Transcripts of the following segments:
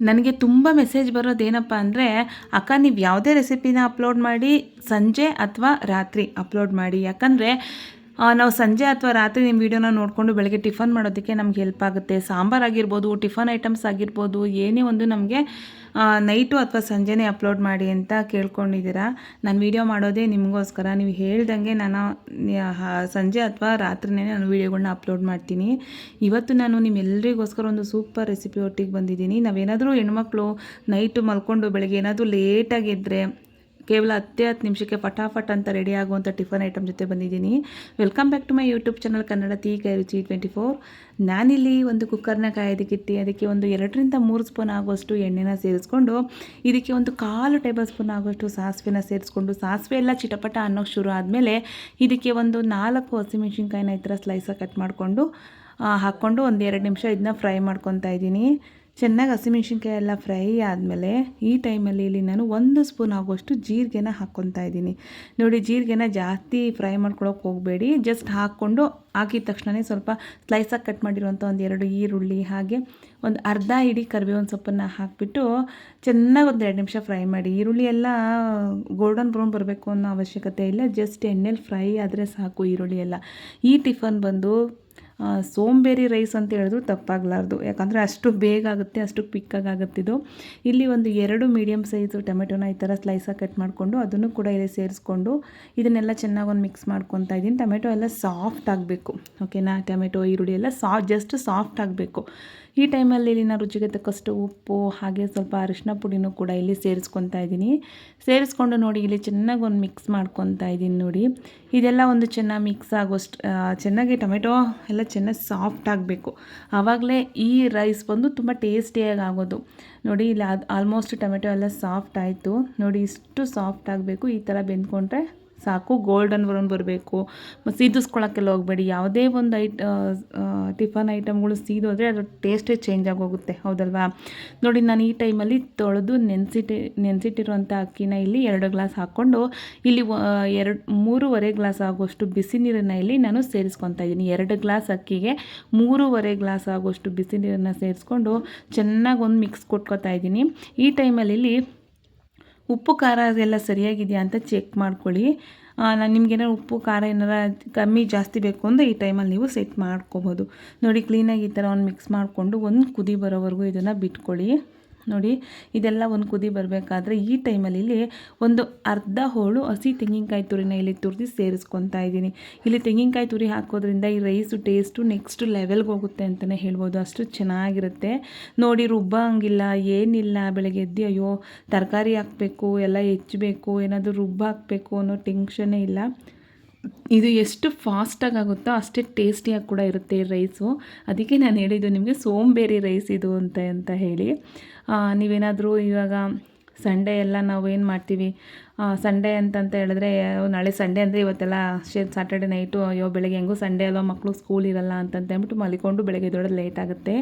ನನಗೆ ತುಂಬ ಮೆಸೇಜ್ ಬರೋದೇನಪ್ಪ ಅಂದರೆ, ಅಕ್ಕ, ನೀವು ಯಾವುದೇ ರೆಸಿಪಿನ ಅಪ್ಲೋಡ್ ಮಾಡಿ ಸಂಜೆ ಅಥವಾ ರಾತ್ರಿ ಅಪ್ಲೋಡ್ ಮಾಡಿ. ಯಾಕಂದರೆ ನಾವು ಸಂಜೆ ಅಥವಾ ರಾತ್ರಿ ನಿಮ್ಮ ವೀಡಿಯೋನ ನೋಡಿಕೊಂಡು ಬೆಳಗ್ಗೆ ಟಿಫನ್ ಮಾಡೋದಕ್ಕೆ ನಮ್ಗೆ ಹೆಲ್ಪ್ ಆಗುತ್ತೆ. ಸಾಂಬಾರು ಆಗಿರ್ಬೋದು, ಟಿಫನ್ ಐಟಮ್ಸ್ ಆಗಿರ್ಬೋದು, ಏನೇ ಒಂದು ನಮಗೆ ನೈಟು ಅಥವಾ ಸಂಜೆನೇ ಅಪ್ಲೋಡ್ ಮಾಡಿ ಅಂತ ಕೇಳ್ಕೊಂಡಿದ್ದೀರಾ. ನಾನು ವೀಡಿಯೋ ಮಾಡೋದೇ ನಿಮಗೋಸ್ಕರ. ನೀವು ಹೇಳ್ದಂಗೆ ನಾನು ಸಂಜೆ ಅಥವಾ ರಾತ್ರಿನೇ ನಾನು ವೀಡಿಯೋಗಳನ್ನ ಅಪ್ಲೋಡ್ ಮಾಡ್ತೀನಿ. ಇವತ್ತು ನಾನು ನಿಮ್ಮೆಲ್ಲರಿಗೋಸ್ಕರ ಒಂದು ಸೂಪರ್ ರೆಸಿಪಿ ಒಟ್ಟಿಗೆ ಬಂದಿದ್ದೀನಿ. ನಾವೇನಾದರೂ ಹೆಣ್ಮಕ್ಳು ನೈಟು ಮಲ್ಕೊಂಡು ಬೆಳಗ್ಗೆ ಏನಾದರೂ ಲೇಟಾಗಿದ್ದರೆ ಕೇವಲ ಹತ್ತೇ ಹತ್ತು ನಿಮಿಷಕ್ಕೆ ಫಟಾಫಟ್ ಅಂತ ರೆಡಿ ಆಗುವಂಥ ಟಿಫನ್ ಐಟಮ್ ಜೊತೆ ಬಂದಿದ್ದೀನಿ. Welcome back to my YouTube channel Kannada ತೀ ಕೈ ರುಚಿ ಟ್ವೆಂಟಿ ಫೋರ್ ನಾನಿಲ್ಲಿ ಒಂದು ಕುಕ್ಕರ್ನ ಕಾಯೋದಕ್ಕಿಟ್ಟು ಅದಕ್ಕೆ ಒಂದು ಎರಡರಿಂದ ಮೂರು ಸ್ಪೂನ್ ಆಗುವಷ್ಟು ಎಣ್ಣೆನ ಸೇರಿಸ್ಕೊಂಡು, ಇದಕ್ಕೆ ಒಂದು ಕಾಲು ಟೇಬಲ್ ಸ್ಪೂನ್ ಆಗುವಷ್ಟು ಸಾಸಿವೆನ ಸೇರಿಸ್ಕೊಂಡು, ಸಾಸಿವೆ ಎಲ್ಲ ಚಿಟಪಟ ಅನ್ನೋಕ್ಕೆ ಶುರು ಆದಮೇಲೆ ಇದಕ್ಕೆ ಒಂದು ನಾಲ್ಕು ಹಸಿಮೆಣ್ಸಿನ್ಕಾಯಿನ ಈ ಥರ ಸ್ಲೈಸಾಗಿ ಕಟ್ ಮಾಡಿಕೊಂಡು ಹಾಕ್ಕೊಂಡು ಒಂದು ಎರಡು ನಿಮಿಷ ಇದನ್ನ ಫ್ರೈ ಮಾಡ್ಕೊತಾ ಇದ್ದೀನಿ. ಚೆನ್ನಾಗಿ ಹಸಿಮೆಣ್ಸಿನ್ಕಾಯಿ ಎಲ್ಲ ಫ್ರೈ ಆದಮೇಲೆ ಈ ಟೈಮಲ್ಲಿ ಇಲ್ಲಿ ನಾನು ಒಂದು ಸ್ಪೂನ್ ಆಗುವಷ್ಟು ಜೀರಿಗೆನ ಹಾಕ್ಕೊತಾ ಇದ್ದೀನಿ. ನೋಡಿ, ಜೀರಿಗೆನ ಜಾಸ್ತಿ ಫ್ರೈ ಮಾಡ್ಕೊಳಕ್ಕೆ ಹೋಗಬೇಡಿ. ಜಸ್ಟ್ ಹಾಕ್ಕೊಂಡು ಹಾಕಿದ ತಕ್ಷಣವೇ ಸ್ವಲ್ಪ ಸ್ಲೈಸಾಗಿ ಕಟ್ ಮಾಡಿರುವಂಥ ಒಂದು ಎರಡು ಈರುಳ್ಳಿ, ಹಾಗೆ ಒಂದು ಅರ್ಧ ಇಡಿ ಕರಿಬೇವಿನ ಸೊಪ್ಪನ್ನು ಹಾಕಿಬಿಟ್ಟು ಚೆನ್ನಾಗಿ ಒಂದು ಎರಡು ನಿಮಿಷ ಫ್ರೈ ಮಾಡಿ. ಈರುಳ್ಳಿ ಎಲ್ಲ ಗೋಲ್ಡನ್ ಬ್ರೌನ್ ಬರಬೇಕು ಅನ್ನೋ ಅವಶ್ಯಕತೆ ಇಲ್ಲ. ಜಸ್ಟ್ ಎಣ್ಣೆಲಿ ಫ್ರೈ ಆದರೆ ಸಾಕು ಈರುಳ್ಳಿ ಎಲ್ಲ. ಈ ಟಿಫನ್ ಬಂದು ಸೋಂಬೇರಿ ರೈಸ್ ಅಂತ ಹೇಳಿದ್ರು ತಪ್ಪಾಗಲಾರ್ದು. ಯಾಕಂದರೆ ಅಷ್ಟು ಬೇಗ ಆಗುತ್ತೆ, ಅಷ್ಟು ಕ್ವಿಕ್ಕಾಗಿ ಆಗುತ್ತಿದ್ದು ಇಲ್ಲಿ ಒಂದು ಎರಡು ಮೀಡಿಯಮ್ ಸೈಜು ಟೊಮೆಟೊನ ಈ ಥರ ಸ್ಲೈಸಾಗಿ ಕಟ್ ಮಾಡಿಕೊಂಡು ಅದನ್ನು ಕೂಡ ಇಲ್ಲಿ ಸೇರಿಸ್ಕೊಂಡು ಇದನ್ನೆಲ್ಲ ಚೆನ್ನಾಗಿ ಒಂದು ಮಿಕ್ಸ್ ಮಾಡ್ಕೊತಾ ಇದ್ದೀನಿ. ಟೊಮೆಟೊ ಎಲ್ಲ ಸಾಫ್ಟ್ ಆಗಬೇಕು. ಓಕೆನಾ ಟೊಮೆಟೊ ಈರುಳ್ಳಿ ಎಲ್ಲ ಸಾ ಜಸ್ಟ್ ಸಾಫ್ಟ್ ಆಗಬೇಕು. ಈ ಟೈಮಲ್ಲಿ ಇಲ್ಲಿ ನಾನು ರುಚಿಗೆ ತಕ್ಕಷ್ಟು ಉಪ್ಪು, ಹಾಗೆ ಸ್ವಲ್ಪ ಅರಿಶಿನ ಪುಡಿನೂ ಕೂಡ ಇಲ್ಲಿ ಸೇರಿಸ್ಕೊತಾ ಇದ್ದೀನಿ. ಸೇರಿಸ್ಕೊಂಡು ನೋಡಿ, ಇಲ್ಲಿ ಚೆನ್ನಾಗಿ ಒಂದು ಮಿಕ್ಸ್ ಮಾಡ್ಕೊತಾ ಇದ್ದೀನಿ ನೋಡಿ. ಇದೆಲ್ಲ ಒಂದು ಚೆನ್ನಾಗಿ ಮಿಕ್ಸ್ ಆಗೋಷ್ಟು ಚೆನ್ನಾಗಿ ಟೊಮೆಟೊ ಎಲ್ಲ ಚೆನ್ನಾಗಿ ಸಾಫ್ಟ್ ಆಗಬೇಕು. ಆವಾಗಲೇ ಈ ರೈಸ್ ಬಂದು ತುಂಬ ಟೇಸ್ಟಿಯಾಗಿ ಆಗೋದು. ನೋಡಿ, ಇಲ್ಲಿ ಆಲ್ಮೋಸ್ಟ್ ಟೊಮೆಟೊ ಎಲ್ಲ ಸಾಫ್ಟ್ ಆಯಿತು. ನೋಡಿ, ಇಷ್ಟು ಸಾಫ್ಟ್ ಆಗಬೇಕು. ಈ ಥರ ಬೆಂದ್ಕೊಂಡ್ರೆ ಸಾಕು ಗೋಲ್ಡನ್ ಬ್ರೌನ್ ಬರಬೇಕು. ಸೀದಿಸ್ಕೊಳ್ಳೋಕ್ಕೆಲ್ಲ ಹೋಗಬೇಡಿ. ಯಾವುದೇ ಒಂದು ಐಟ ಟಿಫನ್ ಐಟಮ್ಗಳು ಸೀದೋದ್ರೆ ಅದರ ಟೇಸ್ಟೇ ಚೇಂಜ್ ಆಗೋಗುತ್ತೆ, ಹೌದಲ್ವಾ? ನೋಡಿ, ನಾನು ಈ ಟೈಮಲ್ಲಿ ತೊಳೆದು ನೆನೆಸಿಟ್ಟಿ ನೆನೆಸಿಟ್ಟಿರುವಂಥ ಅಕ್ಕಿನ ಇಲ್ಲಿ ಎರಡು ಗ್ಲಾಸ್ ಹಾಕ್ಕೊಂಡು, ಇಲ್ಲಿ ಎರಡು, ಮೂರುವರೆ ಗ್ಲಾಸ್ ಆಗುವಷ್ಟು ಬಿಸಿ ನೀರನ್ನು ಇಲ್ಲಿ ನಾನು ಸೇರಿಸ್ಕೊತಾ ಇದ್ದೀನಿ. ಎರಡು ಗ್ಲಾಸ್ ಅಕ್ಕಿಗೆ ಮೂರುವರೆ ಗ್ಲಾಸ್ ಆಗುವಷ್ಟು ಬಿಸಿ ನೀರನ್ನು ಸೇರಿಸ್ಕೊಂಡು ಚೆನ್ನಾಗಿ ಒಂದು ಮಿಕ್ಸ್ ಕೊಟ್ಕೊತಾ ಇದ್ದೀನಿ. ಈ ಟೈಮಲ್ಲಿ ಇಲ್ಲಿ ಉಪ್ಪು ಖಾರ ಎಲ್ಲ ಸರಿಯಾಗಿದೆಯಾ ಅಂತ ಚೆಕ್ ಮಾಡ್ಕೊಳ್ಳಿ. ನಾನು ನಿಮ್ಗೇನಾರು ಉಪ್ಪು ಖಾರ ಏನಾರ ಕಮ್ಮಿ ಜಾಸ್ತಿ ಬೇಕು ಅಂದರೆ ಈ ಟೈಮಲ್ಲಿ ನೀವು ಸೆಟ್ ಮಾಡ್ಕೋಬೋದು. ನೋಡಿ ಕ್ಲೀನಾಗಿ ಈ ಥರ ಒಂದು ಮಿಕ್ಸ್ ಮಾಡಿಕೊಂಡು ಒಂದು ಕುದಿ ಬರೋವರೆಗೂ ಇದನ್ನು ಬಿಟ್ಕೊಳ್ಳಿ. ನೋಡಿ, ಇದೆಲ್ಲ ಒಂದು ಕುದಿ ಬರಬೇಕಾದ್ರೆ ಈ ಟೈಮಲ್ಲಿ ಇಲ್ಲಿ ಒಂದು ಅರ್ಧ ಹೋಳು ಹಸಿ ತೆಂಗಿನಕಾಯಿ ತುರಿನ ಇಲ್ಲಿ ತುರಿದು ಸೇರಿಸ್ಕೊತಾ ಇದ್ದೀನಿ. ಇಲ್ಲಿ ತೆಂಗಿನಕಾಯಿ ತುರಿ ಹಾಕೋದ್ರಿಂದ ಈ ರೈಸು ಟೇಸ್ಟು ನೆಕ್ಸ್ಟ್ ಲೆವೆಲ್ಗೆ ಹೋಗುತ್ತೆ ಅಂತಲೇ ಹೇಳ್ಬೋದು. ಅಷ್ಟು ಚೆನ್ನಾಗಿರುತ್ತೆ. ನೋಡಿ ರುಬ್ಬ ಹಂಗಿಲ್ಲ ಏನಿಲ್ಲ, ಬೆಳಗ್ಗೆ ಎದ್ದು ಅಯ್ಯೋ, ತರಕಾರಿ ಹಾಕಬೇಕು, ಎಲ್ಲ ಹೆಚ್ಚಬೇಕು, ಏನಾದರೂ ರುಬ್ಬ ಹಾಕಬೇಕು ಅನ್ನೋ ಟೆನ್ಷನ್ನೇ ಇಲ್ಲ. ಇದು ಎಷ್ಟು ಫಾಸ್ಟಾಗಿ ಆಗುತ್ತೋ ಅಷ್ಟೇ ಟೇಸ್ಟಿಯಾಗಿ ಕೂಡ ಇರುತ್ತೆ ರೈಸು. ಅದಕ್ಕೆ ನಾನು ಹೇಳಿದ್ದು ನಿಮಗೆ ಸೋಂಬೇರಿ ರೈಸ್ ಇದು ಅಂತ ಅಂತ ಹೇಳಿ. ನೀವೇನಾದರೂ ಇವಾಗ ಸಂಡೇ ಎಲ್ಲ ನಾವು ಏನು ಮಾಡ್ತೀವಿ ಸಂಡೇ ಅಂತಂತ ಹೇಳಿದ್ರೆ ನಾಳೆ ಸಂಡೇ ಅಂದರೆ ಇವತ್ತೆಲ್ಲ ಶೇ ಸಾಟರ್ಡೆ ನೈಟು ಅಯ್ಯೋ, ಬೆಳಗ್ಗೆ ಹೆಂಗೂ ಸಂಡೇ ಅಲ್ವಾ ಮಕ್ಕಳು ಸ್ಕೂಲ್ ಇರಲ್ಲ ಅಂತಂತ ಹೇಳ್ಬಿಟ್ಟು ಮಲಿಕೊಂಡು ಬೆಳಗ್ಗೆ ದೊಡ್ಡದು ಲೇಟ್ ಆಗುತ್ತೆ.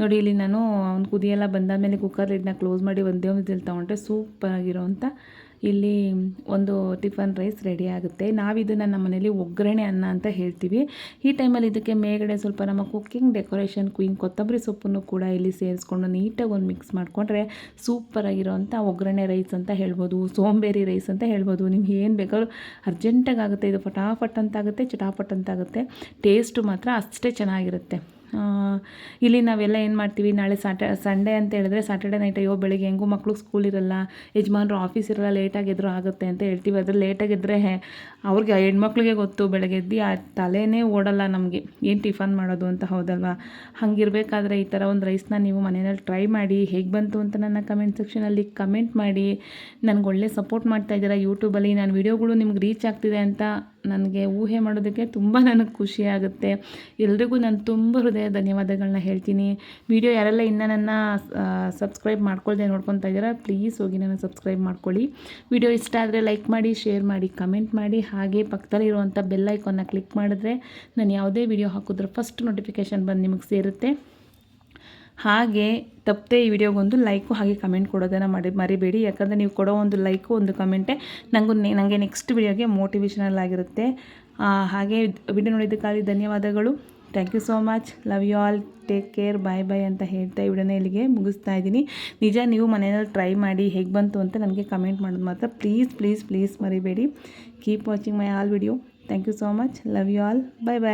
ನೋಡಿ, ಇಲ್ಲಿ ನಾನು ಅವ್ನು ಕುದಿಯೆಲ್ಲ ಬಂದಾದಮೇಲೆ ಕುಕ್ಕರ್ ಲಿಡ್ನ ಕ್ಲೋಸ್ ಮಾಡಿ ಒಂದೇ ಒಂದು ತೊಗೊಂಡ್ರೆ ಸೂಪರಾಗಿರೋವಂಥ ಇಲ್ಲಿ ಒಂದು ಟಿಫನ್ ರೈಸ್ ರೆಡಿ ಆಗುತ್ತೆ. ನಾವಿದನ್ನು ನಮ್ಮ ಮನೇಲಿ ಒಗ್ಗರಣೆ ಅನ್ನ ಅಂತ ಹೇಳ್ತೀವಿ. ಈ ಟೈಮಲ್ಲಿ ಇದಕ್ಕೆ ಮೇಲ್ಗಡೆ ಸ್ವಲ್ಪ ನಮ್ಮ ಕುಕ್ಕಿಂಗ್ ಡೆಕೋರೇಷನ್ ಕ್ವೀನ್ ಕೊತ್ತಂಬರಿ ಸೊಪ್ಪನ್ನು ಕೂಡ ಇಲ್ಲಿ ಸೇರಿಸ್ಕೊಂಡು ನೀಟಾಗಿ ಒಂದು ಮಿಕ್ಸ್ ಮಾಡಿಕೊಂಡ್ರೆ ಸೂಪರಾಗಿರೋವಂಥ ಒಗ್ಗರಣೆ ರೈಸ್ ಅಂತ ಹೇಳ್ಬೋದು, ಸೋಂಬೇರಿ ರೈಸ್ ಅಂತ ಹೇಳ್ಬೋದು. ನಿಮ್ಗೆ ಏನು ಬೇಕಾದ್ರೂ ಅರ್ಜೆಂಟಾಗಿ ಆಗುತ್ತೆ, ಇದು ಫಟಾಫಟ್ ಅಂತಾಗುತ್ತೆ ಚಟಾಪಟ್ ಅಂತಾಗುತ್ತೆ ಟೇಸ್ಟು ಮಾತ್ರ ಅಷ್ಟೇ ಚೆನ್ನಾಗಿರುತ್ತೆ. ಇಲ್ಲಿ ನಾವೆಲ್ಲ ಏನು ಮಾಡ್ತೀವಿ? ನಾಳೆ ಸಾಟ ಸಂಡೇ ಅಂತ ಹೇಳಿದ್ರೆ ಸಾಟರ್ಡೆ ನೈಟ್ ಅಯ್ಯೋ, ಬೆಳಿಗ್ಗೆ ಹೆಂಗೂ ಮಕ್ಕಳು ಸ್ಕೂಲ್ ಇರಲ್ಲ, ಯಜಮಾನ್ರು ಆಫೀಸ್ ಇರಲ್ಲ ಲೇಟಾಗಿ ಎದ್ರು ಆಗುತ್ತೆ ಅಂತ ಹೇಳ್ತೀವಿ. ಆದರೆ ಲೇಟಾಗಿ ಎದ್ದರೆ ಅವ್ರಿಗೆ ಹೆಣ್ಮಕ್ಳಿಗೆ ಗೊತ್ತು, ಬೆಳಗ್ಗೆ ಎದ್ದು ಆ ತಲೆನೇ ಓಡಲ್ಲ ನಮಗೆ. ಏನು ಟಿಫನ್ ಮಾಡೋದು ಅಂತ ಹೌದಲ್ವಾ? ಹಂಗಿರಬೇಕಾದ್ರೆ ಈ ಥರ ಒಂದು ರೈಸ್ನ ನೀವು ಮನೆಯಲ್ಲಿ ಟ್ರೈ ಮಾಡಿ, ಹೇಗೆ ಬಂತು ಅಂತ ನನ್ನ ಕಮೆಂಟ್ ಸೆಕ್ಷನಲ್ಲಿ ಕಮೆಂಟ್ ಮಾಡಿ. ನನಗೆ ಒಳ್ಳೆ ಸಪೋರ್ಟ್ ಮಾಡ್ತಾ ಇದ್ದೀರಾ ಯೂಟ್ಯೂಬಲ್ಲಿ ನಾನು ವೀಡಿಯೋಗಳು ನಿಮ್ಗೆ ರೀಚ್ ಆಗ್ತಿದೆ ಅಂತ ನನಗೆ ಊಹೆ ಮಾಡೋದಕ್ಕೆ ತುಂಬ ನನಗೆ ಖುಷಿ ಆಗುತ್ತೆ. ಎಲ್ರಿಗೂ ನಾನು ತುಂಬ ಹೃದಯ ಧನ್ಯವಾದಗಳನ್ನ ಹೇಳ್ತೀನಿ. ವಿಡಿಯೋ ಯಾರೆಲ್ಲ ಇನ್ನೂ ನನ್ನ ಸಬ್ಸ್ಕ್ರೈಬ್ ಮಾಡ್ಕೊಳ್ದೆ ನೋಡ್ಕೊತಾ ಇದ್ದೀರಾ, ಪ್ಲೀಸ್ ಹೋಗಿ ನನ್ನ ಸಬ್ಸ್ಕ್ರೈಬ್ ಮಾಡ್ಕೊಳ್ಳಿ. ವಿಡಿಯೋ ಇಷ್ಟ ಆದರೆ ಲೈಕ್ ಮಾಡಿ, ಶೇರ್ ಮಾಡಿ, ಕಮೆಂಟ್ ಮಾಡಿ. ಹಾಗೆ ಪಕ್ಕದಲ್ಲಿರುವಂಥ ಬೆಲ್ ಐಕಾನ್ನ ಕ್ಲಿಕ್ ಮಾಡಿದ್ರೆ ನಾನು ಯಾವುದೇ ವಿಡಿಯೋ ಹಾಕಿದ್ರೆ ಫಸ್ಟ್ ನೋಟಿಫಿಕೇಶನ್ ಬಂದು ನಿಮಗೆ ಸೇರುತ್ತೆ. ಹಾಗೆ ತಪ್ಪದೆ ಈ ವಿಡಿಯೋಗೊಂದು ಲೈಕು ಹಾಗೆ ಕಮೆಂಟ್ ಕೊಡೋದನ್ನು ಮಾಡಿ ಮರಿಬೇಡಿ. ಯಾಕಂದರೆ ನೀವು ಕೊಡೋ ಒಂದು ಲೈಕು ಒಂದು ಕಮೆಂಟೇ ನನಗೂ ನನಗೆ ನೆಕ್ಸ್ಟ್ ವಿಡಿಯೋಗೆ ಮೋಟಿವೇಶನಲ್ ಆಗಿರುತ್ತೆ. ಹಾಗೆ ವಿಡಿಯೋ ನೋಡಿದ್ದಕ್ಕಾಗಿ ಧನ್ಯವಾದಗಳು. Thank you so much love you all take care bye bye ಅಂತ ಹೇಳ್ತಾ ವಿಡಿಯೋನ ಇಲ್ಲಿಗೆ ಮುಗಿಸ್ತಾ ಇದ್ದೀನಿ. ನಿಜ ನೀವು ಮನೆಯಲ್ಲಿ ಟ್ರೈ ಮಾಡಿ ಹೇಗೆ ಬಂತು ಅಂತ ನನಗೆ ಕಮೆಂಟ್ ಮಾಡೋದು ಮಾತ್ರ ಪ್ಲೀಸ್ ಪ್ಲೀಸ್ ಪ್ಲೀಸ್ ಮರಿಬೇಡಿ. Keep watching my all video thank you so much love you all bye bye